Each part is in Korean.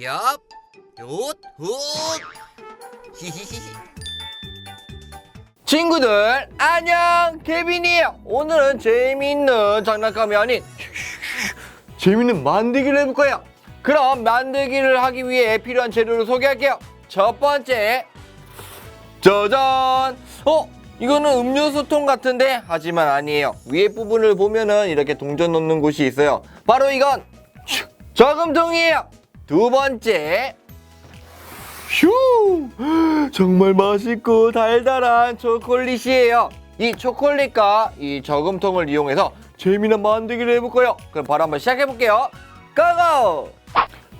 얍, 굿, 굿. 히히히히. 친구들 안녕! 케빈이에요. 오늘은 재미있는 장난감이 아닌 재미있는 만들기를 해볼 거예요. 그럼 만들기를 하기 위해 필요한 재료를 소개할게요. 첫 번째 짜잔! 어 이거는 음료수통 같은데? 하지만 아니에요. 위에 부분을 보면은 이렇게 동전 넣는 곳이 있어요. 바로 이건 저금통이에요 두 번째 휴! 정말 맛있고 달달한 초콜릿이에요. 이 초콜릿과 이 저금통을 이용해서 재미난 만들기를 해볼 거예요. 그럼 바로 한번 시작해볼게요. 고고!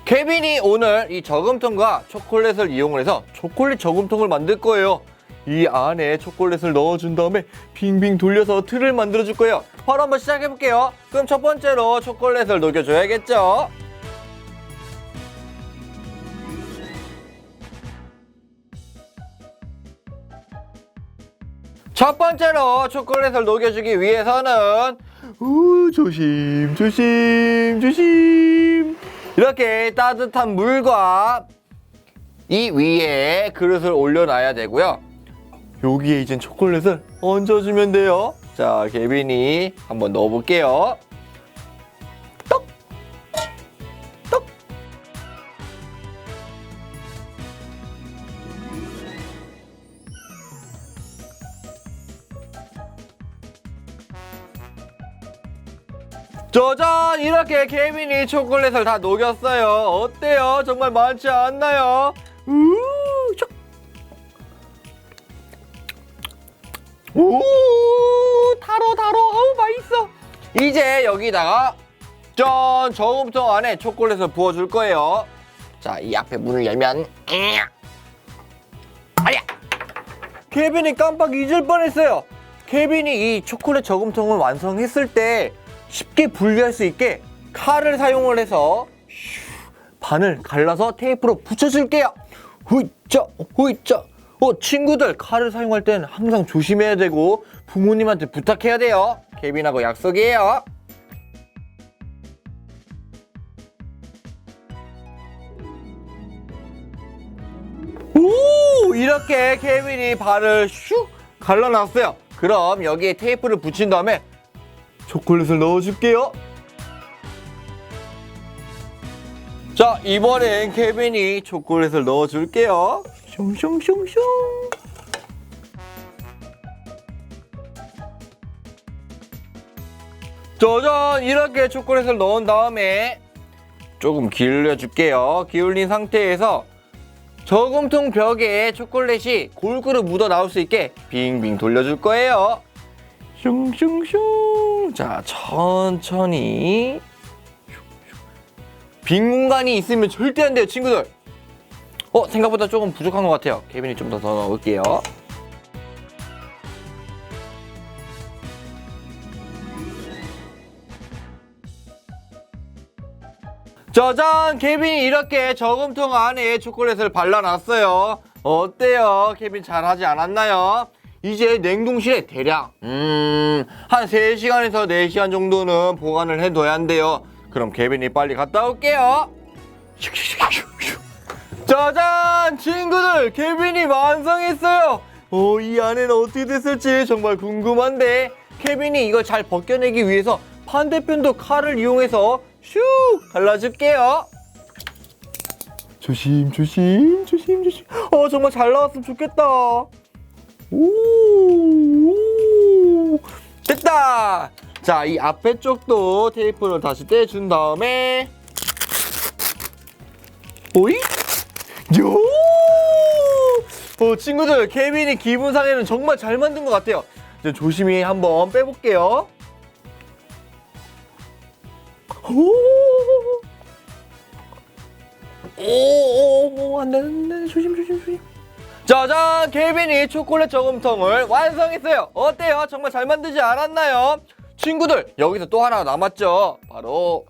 케빈이 오늘 이 저금통과 초콜릿을 이용을 해서 초콜릿 저금통을 만들 거예요. 이 안에 초콜릿을 넣어준 다음에 빙빙 돌려서 틀을 만들어줄 거예요. 바로 한번 시작해볼게요. 그럼 첫 번째로 초콜릿을 녹여줘야겠죠? 첫 번째로 초콜릿을 녹여주기 위해서는 우 조심 조심 조심. 이렇게 따뜻한 물과 이 위에 그릇을 올려놔야 되고요. 여기에 이제 초콜릿을 얹어주면 돼요. 자 개빈이 한번 넣어볼게요 짜잔 이렇게 케빈이 초콜릿을 다 녹였어요. 어때요? 정말 많지 않나요? 우 촉. 오 달어 달어 어우 맛있어. 이제 여기다가 짠 저금통 안에 초콜릿을 부어줄 거예요. 자 이 앞에 문을 열면 으야. 아야. 케빈이 깜빡 잊을 뻔했어요. 케빈이 이 초콜릿 저금통을 완성했을 때 쉽게 분리할 수 있게 칼을 사용을 해서 슈, 반을 갈라서 테이프로 붙여줄게요. 후이짜, 후이짜. 어, 친구들 칼을 사용할 땐 항상 조심해야 되고 부모님한테 부탁해야 돼요. 케빈하고 약속이에요. 오, 이렇게 케빈이 발을 슉 갈라놨어요. 그럼 여기에 테이프를 붙인 다음에 초콜릿을 넣어줄게요. 자, 이번엔 케빈이 초콜릿을 넣어줄게요. 슝슝슝슝. 짜잔! 이렇게 초콜릿을 넣은 다음에 조금 기울여줄게요. 기울인 상태에서 저금통 벽에 초콜릿이 골고루 묻어 나올 수 있게 빙빙 돌려줄 거예요. 슝슝슝. 자, 천천히. 빈 공간이 있으면 절대 안 돼요, 친구들. 어, 생각보다 조금 부족한 것 같아요. 케빈이 좀 더 더 넣을게요. 짜잔! 케빈이 이렇게 저금통 안에 초콜릿을 발라놨어요. 어때요? 케빈 잘하지 않았나요? 이제 냉동실에 대략 음, 한 3시간에서 4시간 정도는 보관을 해둬야 한대요. 그럼 케빈이 빨리 갔다 올게요. 짜잔! 친구들! 케빈이 완성했어요! 어, 이 안에는 어떻게 됐을지 정말 궁금한데 케빈이 이걸 잘 벗겨내기 위해서 반대편도 칼을 이용해서 슉! 갈라줄게요. 조심, 조심, 조심, 조심. 어, 정말 잘 나왔으면 좋겠다. 오, 오 됐다. 자, 이 앞에 쪽도 테이프를 다시 떼준 다음에 오이? 요! 어, 친구들, 케빈이 기분 상에는 정말 잘 만든 것 같아요. 이제 조심히 한번 빼볼게요. 오! 오, 오, 오, 안 돼, 안 돼, 조심, 조심, 조심. 짜잔! 케빈이 초콜릿 저금통을 완성했어요. 어때요? 정말 잘 만들지 않았나요? 친구들, 여기서 또 하나 남았죠. 바로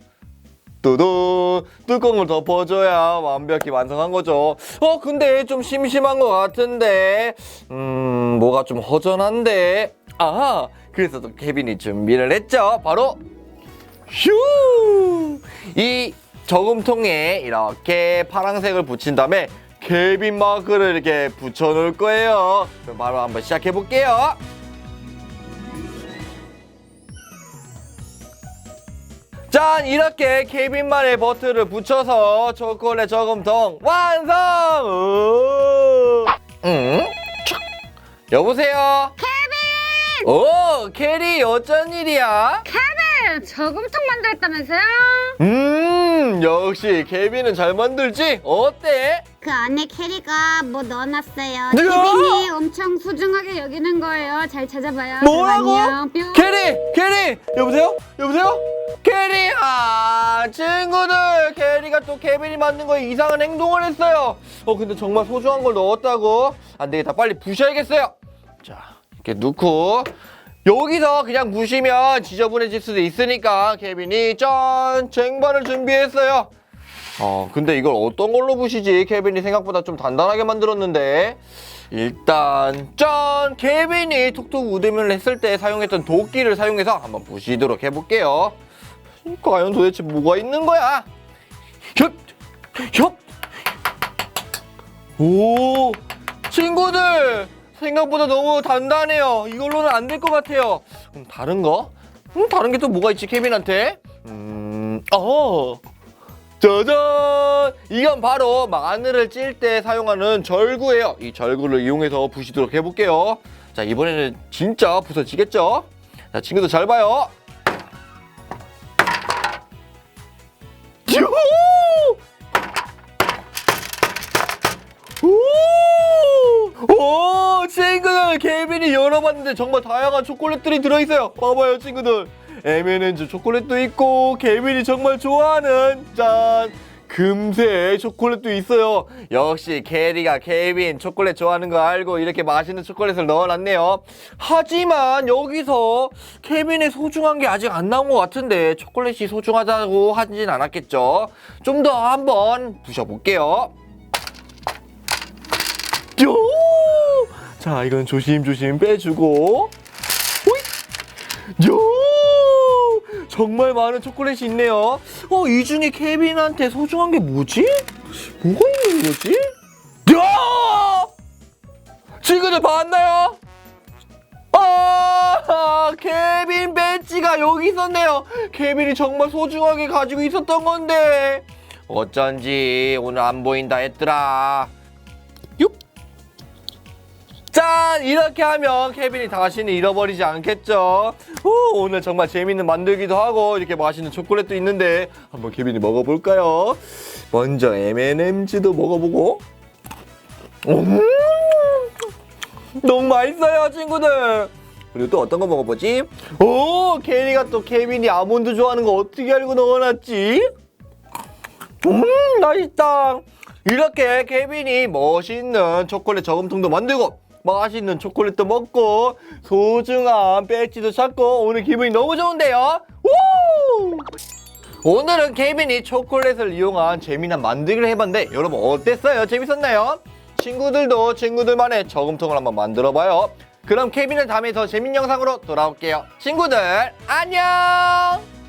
뚜두 뚜껑을 덮어줘야 완벽히 완성한 거죠. 어, 근데 좀 심심한 것 같은데, 음, 뭐가 좀 허전한데. 아하, 그래서 또 케빈이 준비를 했죠. 바로 휴! 이 저금통에 이렇게 파란색을 붙인 다음에 케빈 마크를 이렇게 붙여 놓을 거예요. 그럼 바로 한번 시작해 볼게요. 짠! 이렇게 케빈만의 버튼을 붙여서 초콜릿 저금통 완성! 오! 응? 촥. 여보세요? 케빈! 오, 캐리 어쩐 일이야? 케빈! 저금통 만들었다면서요? 음, 역시 케빈은 잘 만들지? 어때? 그 안에 캐리가 뭐 넣어놨어요. 뭐야? 케빈이 엄청 소중하게 여기는 거예요. 잘 찾아봐요. 뭐라고? 잠깐만요. 뿅. 캐리! 캐리! 여보세요? 여보세요? 캐리! 아, 친구들! 캐리가 또 케빈이 만든 거에 이상한 행동을 했어요. 어, 근데 정말 소중한 걸 넣었다고? 안 되겠다. 빨리 부셔야겠어요. 자, 이렇게 넣고. 여기서 그냥 부시면 지저분해질 수도 있으니까 케빈이 짠! 쟁반을 준비했어요. 어, 근데 이걸 어떤 걸로 부시지? 케빈이 생각보다 좀 단단하게 만들었는데. 일단 짠! 케빈이 톡톡 우드면을 했을 때 사용했던 도끼를 사용해서 한번 부시도록 해볼게요. 과연 도대체 뭐가 있는 거야? 협! 협! 오! 친구들! 생각보다 너무 단단해요. 이걸로는 안 될 것 같아요. 음, 다른 거? 음, 다른 게 또 뭐가 있지, 케빈한테? 음, 어! 짜잔! 이건 바로 마늘을 찔 때 사용하는 절구예요. 이 절구를 이용해서 부시도록 해볼게요. 자, 이번에는 진짜 부서지겠죠? 자, 친구들 잘 봐요. 요! 케빈이 열어봤는데 정말 다양한 초콜릿들이 들어있어요. 봐봐요, 친구들. M&M's 초콜릿도 있고, 케빈이 정말 좋아하는, 짠! 금색 초콜릿도 있어요. 역시 캐리가 케빈 초콜릿 좋아하는 거 알고 이렇게 맛있는 초콜릿을 넣어놨네요. 하지만 여기서 케빈의 소중한 게 아직 안 나온 것 같은데 초콜릿이 소중하다고 하진 않았겠죠. 좀 더 한번 부셔볼게요. 요! 자, 이건 조심조심 빼주고. 호잇! 요! 정말 많은 초콜릿이 있네요. 어, 이 중에 케빈한테 소중한 게 뭐지? 뭐가 있는 거지? 야! 친구들 봤나요? 아, 케빈 배지가 여기 있었네요. 케빈이 정말 소중하게 가지고 있었던 건데. 어쩐지 오늘 안 보인다 했더라. 육. 짠! 이렇게 하면 케빈이 다시는 잃어버리지 않겠죠? 오, 오늘 정말 재밌는 만들기도 하고 이렇게 맛있는 초콜릿도 있는데 한번 케빈이 먹어볼까요? 먼저 M&M즈도 먹어보고 음, 너무 맛있어요 친구들 그리고 또 어떤 거 먹어보지? 오 케리가 또 케빈이 아몬드 좋아하는 거 어떻게 알고 넣어놨지? 음 맛있다 이렇게 케빈이 멋있는 초콜릿 저금통도 만들고 맛있는 초콜릿도 먹고 소중한 배지도 찾고 오늘 기분이 너무 좋은데요 우! 오늘은 케빈이 초콜릿을 이용한 재미난 만들기를 해봤는데 여러분 어땠어요? 재밌었나요? 친구들도 친구들만의 저금통을 한번 만들어봐요 그럼 케빈은 다음에 더 재밌는 영상으로 돌아올게요 친구들 안녕